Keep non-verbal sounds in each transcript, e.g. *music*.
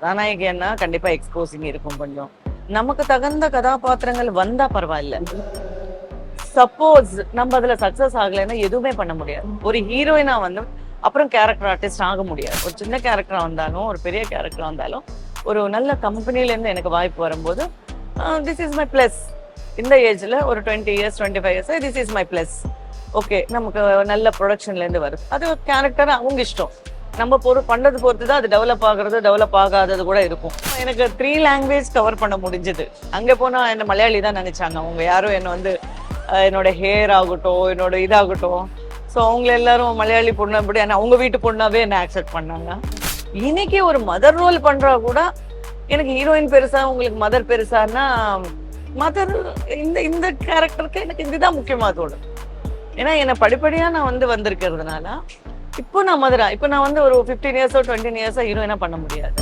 கதாநாயகின்னா கண்டிப்பா எக்ஸ்போசிங் இருக்கும் கொஞ்சம். நமக்கு தகுந்த கதாபாத்திரங்கள் வந்தா பரவாயில்ல. சப்போஸ் நம்ம அதுல சக்சஸ் ஆகலைன்னா எதுவுமே பண்ண முடியாது. ஒரு ஹீரோயினா வந்து அப்புறம் கேரக்டர் ஆர்டிஸ்ட் ஆக முடியாது. ஒரு சின்ன கேரக்டரா வந்தாலும் ஒரு பெரிய கேரக்டரா வந்தாலும் ஒரு நல்ல கம்பெனில இருந்து எனக்கு வாய்ப்பு வரும்போது திஸ் இஸ் மை பிளஸ் இந்த ஏஜ்ல ஒரு twenty years twenty five years this is my plus okay நமக்கு நல்ல ப்ரொடக்ஷன்ல இருந்து வருது. அது கேரக்டர் அவங்க இஷ்டம். நம்ம பொறு பண்ணது பொறுத்து தான் அது டெவலப் ஆகிறது டெவலப் ஆகாதது கூட இருக்கும். எனக்கு த்ரீ லாங்குவேஜ் கவர் பண்ண முடிஞ்சது. அங்கே போனால் என்ன மலையாளி தான் நினைச்சாங்க. அவங்க யாரும் என்ன வந்து என்னோட ஹேர் ஆகட்டும் என்னோட இதாகட்டும். ஸோ அவங்க எல்லாரும் மலையாளி பொண்ணு அப்படி ஆனா அவங்க வீட்டு பொண்ணாவே என்ன ஆக்செப்ட் பண்ணாங்க? இன்னைக்கு ஒரு மதர் ரோல் பண்ணுறா கூட எனக்கு ஹீரோயின் பெருசா உங்களுக்கு மதர் பெருசான்னா மதர் இந்த இந்த கேரக்டருக்கு எனக்கு இதுதான் முக்கியமாக தோணும். ஏன்னா என்னை படிப்படியாக நான் வந்து வந்திருக்கிறதுனால இப்போ நான் மதுரா. இப்போ நான் வந்து ஒரு ஃபிஃப்டீன் இயர்ஸோ டுவெண்ட்டி இயர்ஸோ ஹீரோயினா பண்ண முடியாது.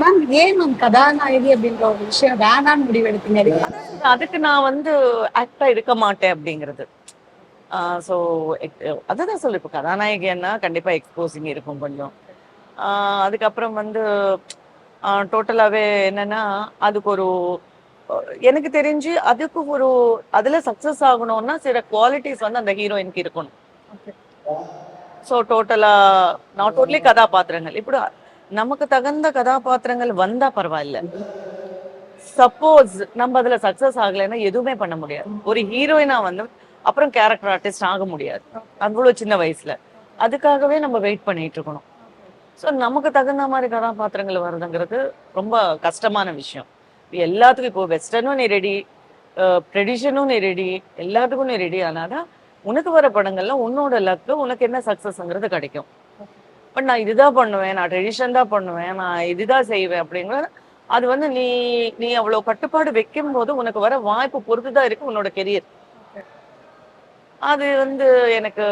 மேம் ஏன் மேம் கதாநாயகி அப்படின்ற ஒரு விஷயம் வேணான்னு முடிவு எடுத்தீங்க அதுக்கு நான் வந்து ஆக்டா இருக்க மாட்டேன் அப்படிங்கிறது. ஸோ அதுதான் சொல்லு இப்போ கதாநாயகின்னா கண்டிப்பா எக்ஸ்போசிங் இருக்கும் கொஞ்சம். அதுக்கப்புறம் வந்து டோட்டலாவே என்னன்னா அதுக்கு ஒரு எனக்கு தெரிஞ்சு அதுக்கு ஒரு அதுல சக்சஸ் ஆகணும்னா சில குவாலிட்டிஸ் வந்து அந்த ஹீரோயினுக்கு இருக்கணும். ஸோ டோட்டலா நாட் ஓன்லி கதாபாத்திரங்கள். இப்படி நமக்கு தகுந்த கதாபாத்திரங்கள் வந்தா பரவாயில்ல. சப்போஸ் நம்ம அதுல சக்சஸ் ஆகலைன்னா எதுவுமே பண்ண முடியாது. ஒரு ஹீரோயினா வந்து அப்புறம் கேரக்டர் ஆர்டிஸ்ட் ஆக முடியாது. அவ்வளவு சின்ன வயசுல. அதுக்காகவே நம்ம வெயிட் பண்ணிட்டு இருக்கணும். ஸோ நமக்கு தகுந்த மாதிரி கதாபாத்திரங்கள் வருதுங்கிறது ரொம்ப கஷ்டமான விஷயம். எல்லாத்துக்கும் இப்போ வெஸ்டர்னும் நீ ரெடி ட்ரெடிஷனும் நீ ரெடி எல்லாத்துக்கும் நீ ரெடி ஆனாதான் உனக்கு வர படங்கள்ல உன்னோட லக்கு உனக்கு என்ன சக்சஸ்ங்கிறது கிடைக்கும். பட் நான் இதுதான் பண்ணுவேன் நான் ட்ரெடிஷன் தான் பண்ணுவேன் நான் இதுதான் செய்வேன் அப்படிங்கிற அது வந்து நீ நீ அவ்வளவு கட்டுப்பாடு வைக்கும் போது உனக்கு வர வாய்ப்பு பொறுத்து தான் இருக்கு உன்னோட கெரியர் அது வந்து எனக்கு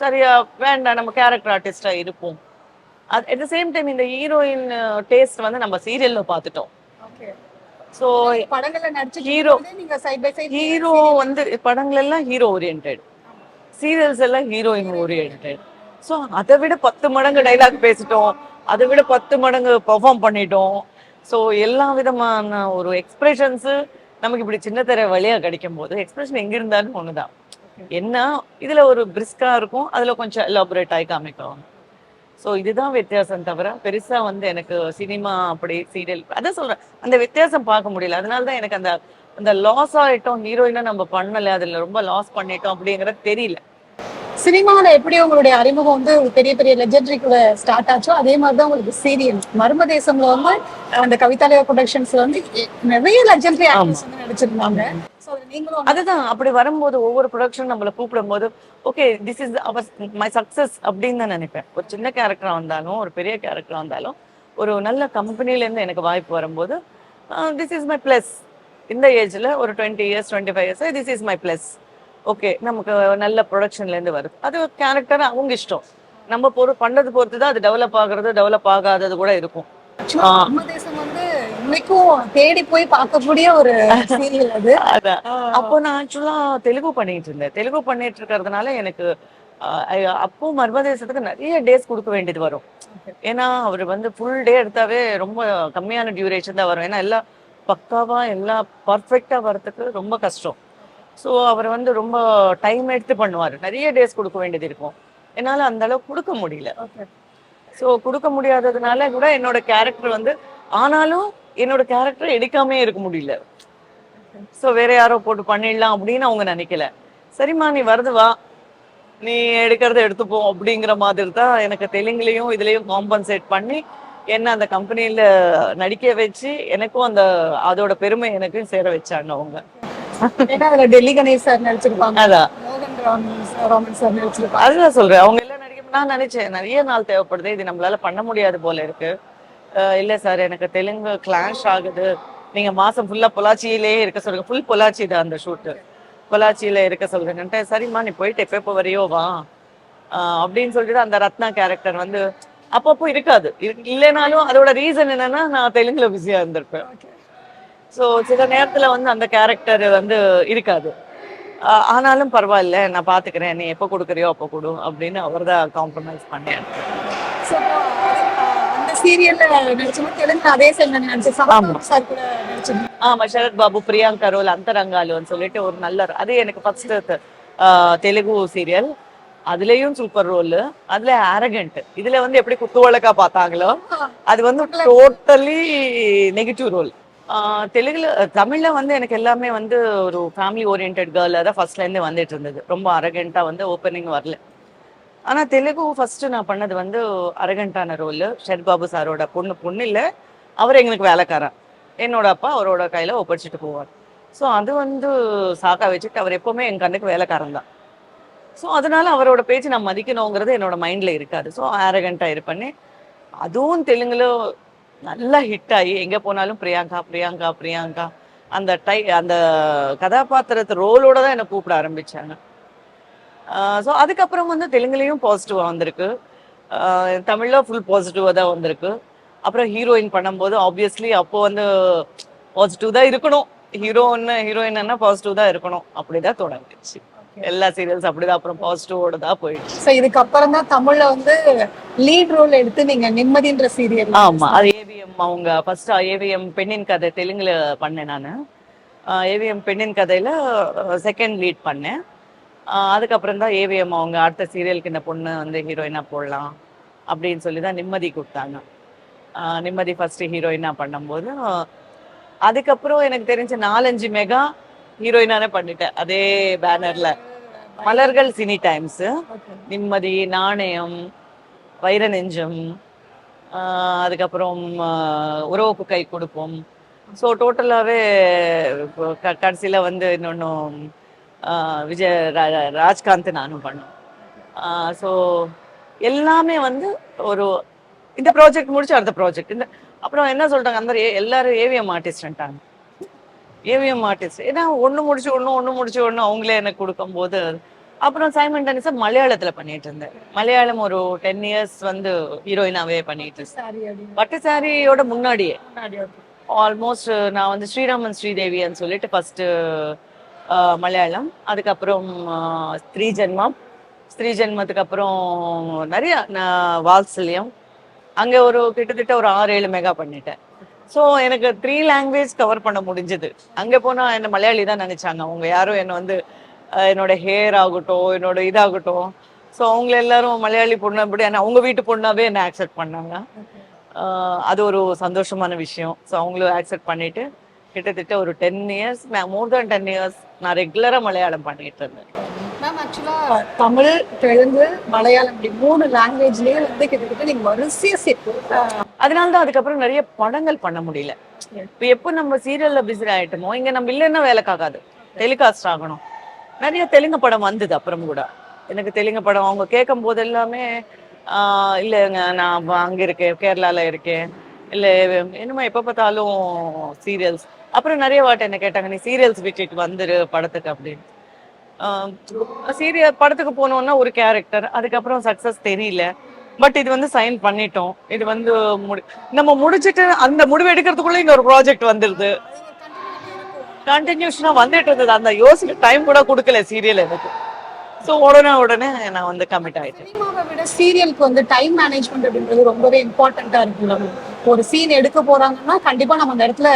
சரியா வேண்டாம் நம்ம கேரக்டர் ஆர்டிஸ்டா இருப்போம். அட் த சேம் டைம் இந்த ஹீரோயின் டேஸ்ட் வந்து நம்ம சீரியல்ல பார்த்துட்டோம். ஸோ படங்கள்ல நடிச்சு Hero. நீங்க சைட் பை சைட் ஹீரோ வந்து படங்கள் எல்லாம் ஹீரோ ஓரியன்ட் சீரியல்ஸ் எல்லாம் ஹீரோயின் ஓரியன்ட் ஸோ அதை விட பத்து மடங்கு டைலாக் பேசிட்டோம். அதை விட பத்து மடங்கு பெர்ஃபார்ம் பண்ணிட்டோம். ஸோ எல்லா விதமான ஒரு எக்ஸ்பிரஷன்ஸ் நமக்கு இப்படி சின்ன திரை வழியா கிடைக்கும் போது எக்ஸ்பிரஷன் எங்க இருந்தாலும் ஒண்ணுதான். என்ன இதுல ஒரு பிரிஸ்கா இருக்கும் அதுல கொஞ்சம் எலாபரேட் ஆகி காமிக்கும். ஸோ இதுதான் வித்தியாசம் தவிர பெருசா வந்து எனக்கு சினிமா அப்படி சீரியல் அதான் சொல்றேன் அந்த வித்தியாசம் பார்க்க முடியல. அதனால தான் எனக்கு அந்த அந்த லாஸ் ஆயிட்டோம் ஹீரோயினா நம்ம பண்ணல அதுல ரொம்ப லாஸ் பண்ணிட்டோம் அப்படிங்கறது தெரியல. சினிமால எப்படி உங்களுடைய அறிமுகம் வந்து பெரிய பெரிய லெஜெண்டரிக்குள்ள ஸ்டார்ட் ஆச்சோ அதே மாதிரி தான் உங்களுக்கு சீரியல் மர்ம தேசம்ல வந்து அந்த கவிதாலயா ப்ரொடக்ஷன்ஸ்ல வந்து நிறைய லெஜெண்டரி ஆக்டர்ஸ் வந்து நடிச்சிருந்தாங்க. அதுதான். அப்படி வரும்போது ஒவ்வொரு ப்ரொடக்ஷன் நம்மள கூப்பிடும் போது okay this is our my success அப்படின்னு தான் நினைப்பேன். ஒரு சின்ன கேரக்டரா வந்தாலும் ஒரு பெரிய கேரக்டரா வந்தாலும் ஒரு நல்ல கம்பெனில இருந்து எனக்கு வாய்ப்பு வரும்போது திஸ் இஸ் மை பிளஸ் இந்த ஏஜ்ல ஒரு twenty years twenty five years this is my plus okay நமக்கு நல்ல ப்ரொடக்ஷன்ல இருந்து வருது. அது கேரக்டர் அவங்க இஷ்டம். நம்ம பொறு பண்ணது பொறுத்து தான் அது டெவலப் ஆகுறது டெவலப் ஆகாதது கூட இருக்கும் Actually, மர்ம தேசம் வந்து இன்னைக்கும் தேடி போய் பார்க்கக்கூடிய ஒரு *laughs* சீரியல் அது. அப்போ நான் ஆக்சுவலா தெலுங்கு பண்ணிட்டு இருந்தேன். தெலுங்கு பண்ணிட்டு இருக்கிறதுனால எனக்கு அப்போ மர்மதேசத்துக்கு நிறைய டேஸ் கொடுக்க வேண்டியது வரும். ஏன்னா அவர் வந்து ஃபுல் டே எடுத்தாவே ரொம்ப கம்மியான டியூரேஷன் தான் வரும். ஏன்னா எல்லாம் பக்காவா எல்லாம் பர்ஃபெக்டா வரதுக்கு ரொம்ப கஷ்டம். ஸோ அவர் வந்து ரொம்ப டைம் எடுத்து பண்ணுவார். நிறைய டேஸ் கொடுக்க வேண்டியது இருக்கும். என்னால அந்த அளவுக்கு கொடுக்க முடியல. ஸோ கொடுக்க முடியாததுனால கூட என்னோட கேரக்டர் வந்து ஆனாலும் என்னோட கேரக்டர் எடுக்காமே இருக்க முடியல. ஸோ வேற யாரோ போட்டு பண்ணிடலாம் அப்படின்னு அவங்க நினைக்கல. சரிம்மா நீ வருது வா. நீ எடுக்கிறத எடுத்துப்போம் அப்படிங்கிற மாதிரி தான் எனக்கு தெலுங்குலையும் இதுலயும் காம்பன்சேட் பண்ணி என்ன அந்த கம்பெனியில நடிக்க வச்சு எனக்கும் அந்த அதோட பெருமை எனக்கும் சேர வச்சாங்க அவங்க. டெல்லி கணேஷ் சார் நடிச்சிருப்பாங்க. அதான். அதுதான் சொல்றேன். அவங்க எல்லாம் நடிக்க நான் நினைச்சேன் நிறைய நாள் தேவைப்படுது. இது நம்மளால பண்ண முடியாது போல இருக்கு. இல்ல சார் எனக்கு தெலுங்கு கிளாஷ் ஆகுது. நீங்க மாசம் ஃபுல்லா பொள்ளாச்சியிலே இருக்க சொல்லுங்க. ஃபுல் பொள்ளாச்சி தான் அந்த ஷூட்டு பொள்ளாச்சியில இருக்க சொல்றேன்ட்டு சரிம்மா நீ போயிட்டு எப்போ எப்போ வரையோ வா. அப்படின்னு சொல்லிட்டு அந்த ரத்னா கேரக்டர் வந்து அப்பப்போ இருக்காது. இரு- இல்லைனாலும் அதோட ரீசன் என்னன்னா நான் தெலுங்குல பிஸியா இருந்திருப்பேன். ஸோ சில நேரத்துல வந்து அந்த கேரக்டர் வந்து இருக்காது. ஆனாலும் பரவாயில்ல நான் பாத்துக்கிறேன். நீ எப்போ கொடுக்குறியோ அப்போ கொடு அப்படின்னு அவர் தான் காம்ப்ரமைஸ் பண்ணேன் சீரியல்ல நடிச்சவங்க தெலுங்கு அதே சார் கூட நடிச்சிருந்தீங்க ஆமா சரத் பாபு பிரியாங்கா ரோல் அந்தரங்காலுன்னு சொல்லிட்டு ஒரு நல்ல அது எனக்கு ஃபர்ஸ்ட் தெலுங்கு சீரியல் அதுலயும் சூப்பர் ரோல் அதுல அரகண்ட் இதுல வந்து எப்படி குத்து வழக்கா பார்த்தாங்களோ அது வந்து டோட்டலி நெகட்டிவ் ரோல் தெலுங்குல தமிழ்ல வந்து எனக்கு எல்லாமே வந்து ஒரு ஃபேமிலி ஓரியன்ட் கேர்ல தான் ஃபர்ஸ்ட்ல இருந்து வந்துட்டு இருந்தது. ரொம்ப அரகண்டா வந்து ஓப்பனிங் வரல. ஆனால் தெலுங்கு ஃபர்ஸ்ட் நான் பண்ணது வந்து அரகண்டான ரோல் ஷெட் பாபு சாரோட பொண்ணு பொண்ணு இல்லை. அவர் எங்களுக்கு வேலைக்காரன் என்னோட அப்பா அவரோட கையில் ஒப்படைச்சிட்டு போவார். ஸோ அது வந்து சாக்கா வச்சுட்டு அவர் எப்போவுமே என் கண்ணுக்கு வேலைக்காரன் தான். ஸோ அதனால அவரோட பேச்சு நான் மதிக்கணுங்கிறது என்னோட மைண்டில் இருக்காது. ஸோ ஆரகண்டா இருப்பேன்னு அதுவும் தெலுங்குல நல்லா ஹிட் ஆகி எங்கே போனாலும் பிரியாங்கா பிரியாங்கா பிரியாங்கா. அந்த டை அந்த கதாபாத்திரத்து ரோலோட தான் என்னை கூப்பிட ஆரம்பித்தாங்க ஸோ அதுக்கப்புறம் வந்து தெலுங்குலேயும் பாசிட்டிவாக வந்திருக்கு. தமிழ்ல ஃபுல் பாசிட்டிவாக தான் வந்திருக்கு. அப்புறம் ஹீரோயின் பண்ணும்போது ஆப்வியஸ்லி அப்போ வந்து பாசிட்டிவ் தான் இருக்கணும். ஹீரோன்னு ஹீரோயின்னா பாசிட்டிவ் தான் இருக்கணும். அப்படிதான் தொடங்கிடுச்சு. எல்லா சீரியல்ஸ் அப்படிதான். அப்புறம் பாசிட்டிவோட தான் போயிடுச்சு. சோ இதுக்கப்புறம் தான் தமிழ்ல வந்து லீட் ரோல் எடுத்து நீங்க நிம்மதின்ற சீரியல் ஆமா அது ஏவிஎம் அவங்க ஃபர்ஸ்ட் ஏவிஎம் பெண்ணின் கதை தெலுங்குல பண்ணேன் நான். ஏவிஎம் பெண்ணின் கதையில செகண்ட் லீட் பண்ணேன். அதுக்கப்புறம் தான் ஏவிஎம் அவங்க அடுத்த சீரியலுக்கு இந்த பொண்ணு வந்து ஹீரோயினாக போடலாம் அப்படின்னு சொல்லி தான் நிம்மதி கொடுத்தாங்க. நிம்மதி ஃபஸ்ட்டு ஹீரோயினாக பண்ணும்போது அதுக்கப்புறம் எனக்கு தெரிஞ்ச நாலஞ்சு மெகா ஹீரோயினானே பண்ணிட்டேன். அதே பேனரில் மலர்கள் சினி டைம்ஸு நிம்மதி நாணயம் வைர நெஞ்சம் அதுக்கப்புறம் உறவுக்கு கை கொடுப்போம். ஸோ டோட்டலாகவே கடைசியில் வந்து இன்னொன்று விஜய் ராஜ்காந்த் நானும் பண்ணோம். ஸோ எல்லாமே வந்து ஒரு இந்த ப்ராஜெக்ட் முடிச்சு அடுத்த ப்ராஜெக்ட் இந்த அப்புறம் என்ன சொல்றாங்க அந்த எல்லாரும் ஏவிஎம் ஆர்டிஸ்ட்ன்ட்டாங்க ஏவிஎம் ஆர்டிஸ்ட் ஏன்னா ஒண்ணு முடிச்சு ஒண்ணு ஒண்ணு முடிச்சு ஒண்ணு அவங்களே எனக்கு கொடுக்கும்போது. அப்புறம் சைமன் டெனிஸை மலையாளத்துல பண்ணிட்டு இருந்தேன். மலையாளம் ஒரு டென் இயர்ஸ் வந்து ஹீரோயினாவே பண்ணிட்டு இருந்தேன். பட்டு சாரியோட முன்னாடியே. ஆல்மோஸ்ட் நான் வந்து ஸ்ரீராமன் ஸ்ரீதேவின்னு சொல்லிட்டு ஃபர்ஸ்ட் மலையாளம் அதுக்கப்புறம் ஸ்திரீ ஜென்மம் ஸ்திரீ ஜென்மத்துக்கு அப்புறம் நிறைய நான் வாத்சல்யம். அங்கே ஒரு கிட்டத்தட்ட ஒரு ஆறு ஏழு மெகா பண்ணிட்டேன். ஸோ எனக்கு த்ரீ லாங்குவேஜ் கவர் பண்ண முடிஞ்சது. அங்கே போனால் என்ன மலையாளி தான் நினைச்சாங்க. அவங்க யாரும் என்னை வந்து என்னோட ஹேர் ஆகட்டும் என்னோட இதாகட்டும். ஸோ அவங்க எல்லாரும் மலையாளி பொண்ணு அப்படி அவங்க வீட்டு பொண்ணாவே என்னை ஆக்செப்ட் பண்ணாங்க. அது ஒரு சந்தோஷமான விஷயம். ஸோ அவங்களும் ஆக்செப்ட் பண்ணிட்டு கிட்டத்தட்ட ஒரு ten years more then ten years நான் ரெகுலரா மலையாளம் பண்ணிட்டு இருந்தேன். மேம் ஆக்சுவலா தமிழ் தெலுங்கு மலையாளம் இப்படி மூணு லாங்குவேஜ்லயே வந்து கிட்டத்தட்ட நீங்க வரிசையா சேர்த்து அதனால தான் அதுக்கப்புறம் நிறைய படங்கள் பண்ண முடியல. இப்போ எப்போ நம்ம சீரியல்ல பிஸி ஆயிட்டோமோ இங்க நம்ம இல்லைன்னா வேலைக்காகாது டெலிகாஸ்ட் ஆகணும். நிறைய தெலுங்கு படம் வந்தது அப்புறம் கூட. எனக்கு தெலுங்கு படம் அவங்க கேட்கும் போது எல்லாமே இல்லைங்க நான் அங்க இருக்கேன் கேரளால இருக்கேன். இல்லை என்னமோ எப்போ பார்த்தாலும் சீரியல்ஸ் அப்புறம் நிறைய வாட்டை என்ன கேட்டாங்க நீ சீரியல்ஸ் விட்டுட்டு வந்துரு படத்துக்கு அப்படின்னு. சீரியல் படத்துக்கு போனோம்னா ஒரு கேரக்டர் அதுக்கப்புறம் சக்ஸஸ் தெரியல. பட் இது வந்து சைன் பண்ணிட்டோம். இது வந்து முடி- நம்ம முடிச்சிட்டு அந்த முடிவு எடுக்கிறதுக்குள்ள இங்க ஒரு ப்ராஜெக்ட் வந்துருது. கண்டினியூஷனா வந்துட்டு இருந்தது. அந்த யோசிக்க டைம் கூட கொடுக்கல சீரியல் எனக்கு. ஸோ உடனே உடனே நான் வந்து கமிட் ஆயிட்டேன். சினிமாவை விட சீரியலுக்கு வந்து டைம் மேனேஜ்மெண்ட் அப்படின்றது ரொம்பவே இம்பார்ட்டண்டா இருக்குல்ல ஒரு சீன் எடுக்க போறாங்கன்னா கண்டிப்பா நம்ம அந்த இடத்துல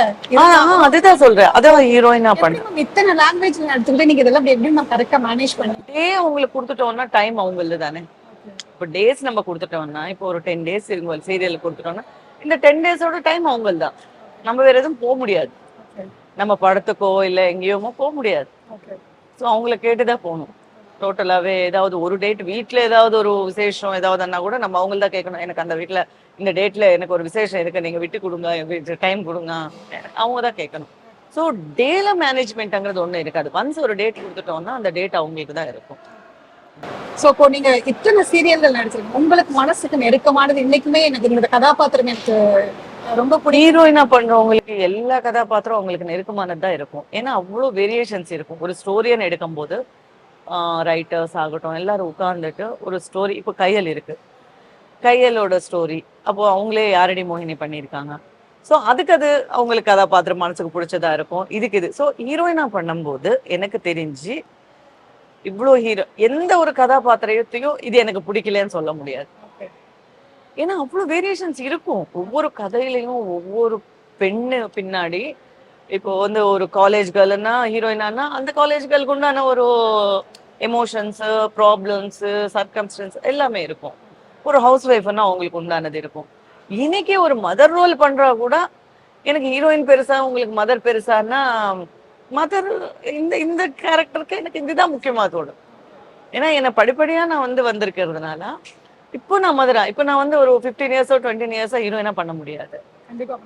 அதுதான் சொல்றேன். அதான் ஹீரோயினா பண்ண இத்தனை லாங்குவேஜ் எடுத்துக்கிட்டு நீங்க இதெல்லாம் எப்படி நம்ம கரெக்டா மேனேஜ் பண்ணி டே அவங்களுக்கு கொடுத்துட்டோம்னா டைம் அவங்களது தானே? இப்போ டேஸ் நம்ம கொடுத்துட்டோம்னா இப்போ ஒரு டென் டேஸ் இருக்கும் சீரியல் கொடுத்துட்டோம்னா இந்த டென் டேஸோட டைம் அவங்களது தான். நம்ம வேற எதுவும் போக முடியாது. நம்ம படத்துக்கோ இல்லை எங்கேயோமோ போக முடியாது. ஸோ அவங்கள கேட்டுதான் போகணும். டோட்டலாவே ஏதாவது ஒரு டேட் வீட்ல ஏதாவது ஒரு விசேஷம் ஏதாவதுன்னா கூட நம்ம அவங்கள தான் கேட்கணும். எனக்கு அந்த வீட்ல இந்த டேட்ல எனக்கு ஒரு விசேஷம் இருக்கு. நீங்க விட்டு கொடுங்க. டைம் கொடுங்க. அவங்க தான் கேட்கணும் ஸோ டேல மேனேஜ்மெண்ட்ங்கிறது ஒண்ணு இருக்காது. ஒன்ஸ் ஒரு டேட் கொடுத்துட்டோம்னா அந்த டேட் அவங்களுக்கு தான் இருக்கும். சோ இப்போ நீங்க இத்தனை சீரியல்கள் நடிச்சிருக்கீங்க. உங்களுக்கு மனசுக்கு நெருக்கமானது இன்னைக்குமே எனக்கு இந்த கதாபாத்திரம் எனக்கு ரொம்ப ஹீரோயினா பண்றவங்களுக்கு எல்லா கதாபாத்திரம் அவங்களுக்கு நெருக்கமானது தான் இருக்கும். ஏன்னா அவ்வளோ வேரியேஷன்ஸ் இருக்கும். ஒரு ஸ்டோரியன்னு எடுக்கும்போது ரைட்டர்ஸ் ஆகட்டும் எல்லாரும் உட்கார்ந்துட்டு ஒரு ஸ்டோரி இப்போ கையல் இருக்கு. கையலோட ஸ்டோரி அப்போ அவங்களே யாரடி மோகினி பண்ணியிருக்காங்க. ஸோ அதுக்கு அது அவங்களுக்கு கதாபாத்திரம் மனசுக்கு பிடிச்சதா இருக்கும். இதுக்கு இது. ஸோ ஹீரோயினா பண்ணும்போது எனக்கு தெரிஞ்சு இவ்வளோ ஹீரோ எந்த ஒரு கதாபாத்திரத்தையும் இது எனக்கு பிடிக்கலன்னு சொல்ல முடியாது. ஏன்னா அவ்வளோ வேரியேஷன்ஸ் இருக்கும். ஒவ்வொரு கதையிலையும் ஒவ்வொரு பெண்ணு பின்னாடி இப்போ வந்து ஒரு காலேஜ் கேர்ள்னா ஹீரோயினானா அந்த காலேஜ் கேர்ளுக்கு உண்டான ஒரு எமோஷன்ஸ் ப்ராப்ளம்ஸ் சர்க்கம்ஸ்டன்ஸ் எல்லாமே இருக்கும். ஒரு ஹவுஸ் ஒய்ஃப்னா அவங்களுக்கு உண்டானது இருக்கும். இன்னைக்கு ஒரு மதர் ரோல் பண்றா கூட எனக்கு ஹீரோயின் பெருசா உங்களுக்கு மதர் பெருசான்னா மதர் இந்த இந்த கேரக்டருக்கு எனக்கு இதுதான் முக்கியமா தோடும் ஏன்னா என்னை படிப்படியா நான் வந்து வந்திருக்கிறதுனால இப்போ நான் மதுரா இப்போ நான் வந்து ஒரு ஃபிஃப்டீன் இயர்ஸோ டுவெண்ட்டி இயர்ஸோ ஹீரோயினாக பண்ண முடியாது. கண்டிப்பாக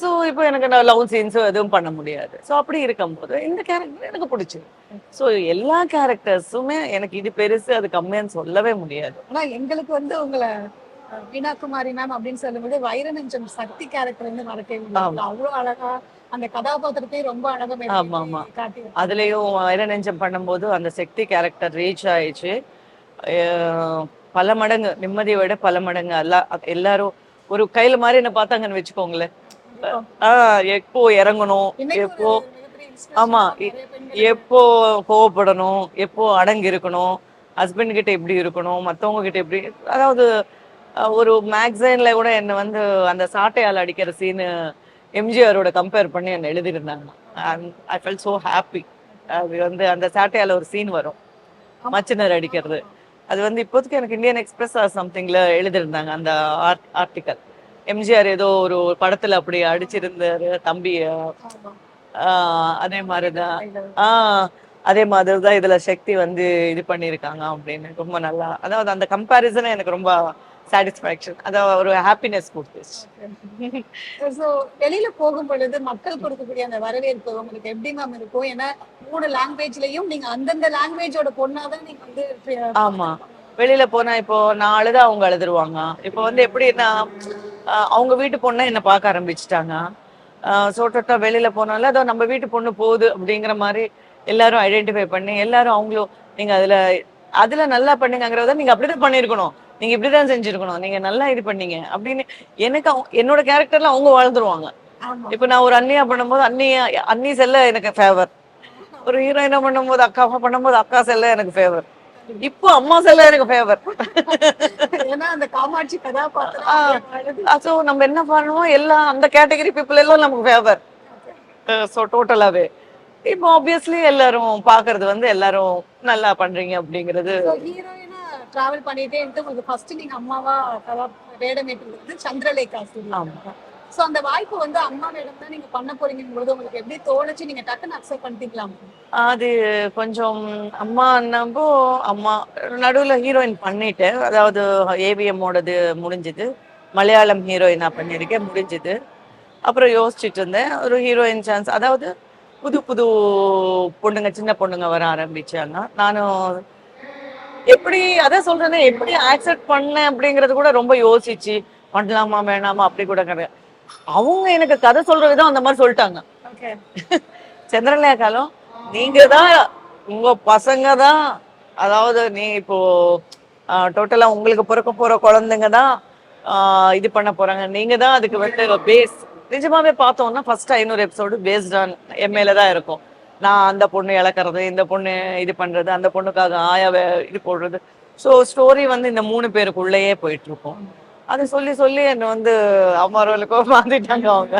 ஸோ இப்போ எனக்கு நான் லவ் சீன்ஸோ எதுவும் பண்ண முடியாது. ஸோ அப்படி இருக்கும்போது இந்த கேரக்டர் எனக்கு பிடிச்சது ஸோ எல்லா கேரக்டர்ஸுமே எனக்கு இது பெருசு அது கம்மியான்னு சொல்லவே முடியாது. ஆனா எங்களுக்கு வந்து உங்களை வீணா குமாரி மேம் அப்படின்னு சொல்லும்போது வைரநெஞ்சம் சக்தி கேரக்டர் வந்து மறக்கவே முடியாது. அவ்வளவு அழகா அந்த கதாபாத்திரத்தையும் ரொம்ப அழகா ஆமா, ஆமா. அதுலேயும் வைர நெஞ்சம் பண்ணும்போது அந்த சக்தி கேரக்டர் ரீச் ஆயிடுச்சு. பல மடங்கு நிம்மதியை விட பல மடங்கு. எல்லா எல்லாரும் ஒரு கையில மாதிரி என்ன பார்த்தாங்கன்னு வச்சுக்கோங்களேன். எப்போ இறங்கணும் எப்போ ஆமா, எப்போ கோவப்படணும் எப்போ அடங்கி இருக்கணும் ஹஸ்பண்ட் கிட்ட எப்படி இருக்கணும் மத்தவங்க கிட்ட எப்படி அதாவது ஒரு மேக்சைன்ல கூட என்ன வந்து அந்த சாட்டையால் அடிக்கிற சீனு எம்ஜிஆரோட கம்பேர் பண்ணி என்ன எழுதியிருந்தாங்க. ஐ ஃபெல் சோ ஹாப்பி அது வந்து அந்த சாட்டையால ஒரு சீன் வரும். மச்சினர் அடிக்கிறது. அது வந்து இப்போதைக்கு எனக்கு இந்தியன் எக்ஸ்பிரஸ் சம்திங்ல எழுதியிருந்தாங்க அந்த ஆர்ட் ஆர்டிக்கல் எம்ஜிஆர் ஏதோ ஒரு படத்துல அப்படி அடிச்சிருந்தாரு தம்பிய. அதே மாதிரிதான். ஆஹ் அதே மாதிரி தான் இதுல சக்தி வந்து இது பண்ணியிருக்காங்க அப்படின்னு ரொம்ப நல்லா அதாவது அந்த கம்பேரிசன் எனக்கு ரொம்ப சாட்டிஸ்ஃபேக்ஷன் அதாவது ஒரு ஹாப்பினஸ் கொடுத்துச்சு. So, வெளியில போகும் பொழுது மக்கள் கொடுக்கக்கூடிய அந்த வரவேற்பு உங்களுக்கு எப்படி மேம் இருக்கும்? ஏன்னா மூணு லாங்குவேஜ்லயும் நீங்க அந்தந்த லாங்குவேஜோட பொண்ணாதான் நீங்க வந்து ஆமா. வெளியில போனா இப்போ நான் அழுதா அவங்க அழுதுருவாங்க. இப்போ வந்து எப்படின்னா அவங்க வீட்டு பொண்ணை என்ன பார்க்க ஆரம்பிச்சுட்டாங்க. சோட்டோட்டா வெளியில போனாலும் அதோ நம்ம வீட்டு பொண்ணு போகுது அப்படிங்கிற மாதிரி எல்லாரும் ஐடென்டிஃபை பண்ணி எல்லாரும் அவங்களும் நீங்க அதுல அதுல நல்லா பண்ணீங்கிறத நீங்க அப்படிதான் பண்ணிருக்கணும் நீங்க இப்படிதான் செஞ்சிருக்கணும். நீங்க நல்லா இது பண்ணீங்க அப்படின்னு எனக்கு என்னோட கேரக்டர்ல அவங்க வாழ்ந்துருவாங்க. இப்போ நான் ஒரு அண்ணியா பண்ணும்போது அண்ணியா அண்ணி செல்ல எனக்கு ஃபேவர் ஒரு ஹீரோயினா பண்ணும்போது அக்காவா பண்ணும்போது அக்கா செல்ல எனக்கு ஃபேவர் இப்போ அம்மா செல்ல எனக்கு ஃபேவர் ஏன்னா அந்த காமாட்சி கதாபாத்திரம். ஸோ நம்ம என்ன பண்ணுவோம் எல்லாம் அந்த கேட்டகரி பீப்புள் எல்லாம் நமக்கு ஃபேவர் ஸோ டோட்டலாவே இப்போ ஆப்வியஸ்லி எல்லாரும் பாக்குறது வந்து எல்லாரும் நல்லா பண்றீங்க அப்படிங்கிறது. டிராவல் பண்ணிட்டே இருந்து உங்களுக்கு ஃபர்ஸ்ட் நீங்க அம்மாவா வந்து சந்திரலேகா ஆமா. சோ அந்த வாய்ப்பு வந்து அம்மா வேடம் தான் நீங்க பண்ண போறீங்கும் பொழுது உங்களுக்கு எப்படி தோணுச்சு? நீங்க டக்குன்னு அக்செப்ட் பண்ணிட்டீங்களா? அது கொஞ்சம் அம்மா நம்போ அம்மா நடுவுல ஹீரோயின் பண்ணிட்டேன் அதாவது ஏவிஎம் ஓடது முடிஞ்சது. மலையாளம் ஹீரோயினா பண்ணியிருக்கேன் முடிஞ்சது. அப்புறம் யோசிச்சுட்டு இருந்தேன் ஒரு ஹீரோயின் சான்ஸ் அதாவது புது புது பொண்ணுங்க சின்ன பொண்ணுங்க வர ஆரம்பிச்சாங்க நானும் எப்படி அதான் சொல்றேனே எப்படி ஆக்செப்ட் பண்ணேன் அப்படிங்கறது கூட ரொம்ப யோசிச்சு பண்ணலாமா வேணாமா? அப்படி கூட கிடையாது அவங்க எனக்கு கதை சொல்ற விதம் அந்த மாதிரி சொல்லிட்டாங்க. ஓகே சந்திரலேகாலம் நீங்க தான் உங்க பசங்க தான் அதாவது நீ இப்போ டோட்டலா உங்களுக்கு பிறக்க போற குழந்தைங்க தான் இது பண்ண போறாங்க. நீங்க தான் அதுக்கு வந்து பேஸ் நிஜமாவே பார்த்தோம்னா ஃபர்ஸ்ட் ஐநூறு எபிசோடு பேஸ்ட் ஆன் எம்ஏல தான் இருக்கும். நான் அந்த பொண்ணு இழக்கிறது இந்த பொண்ணு இது பண்றது அந்த பொண்ணுக்காக ஆயாவை இது போடுறது. ஸோ ஸ்டோரி வந்து இந்த மூணு பேருக்குள்ளேயே போயிட்டு இருக்கும். அது சொல்லி சொல்லி என்னை வந்து அம்மாரோலுக்கோ மாத்திட்டாங்க அவங்க.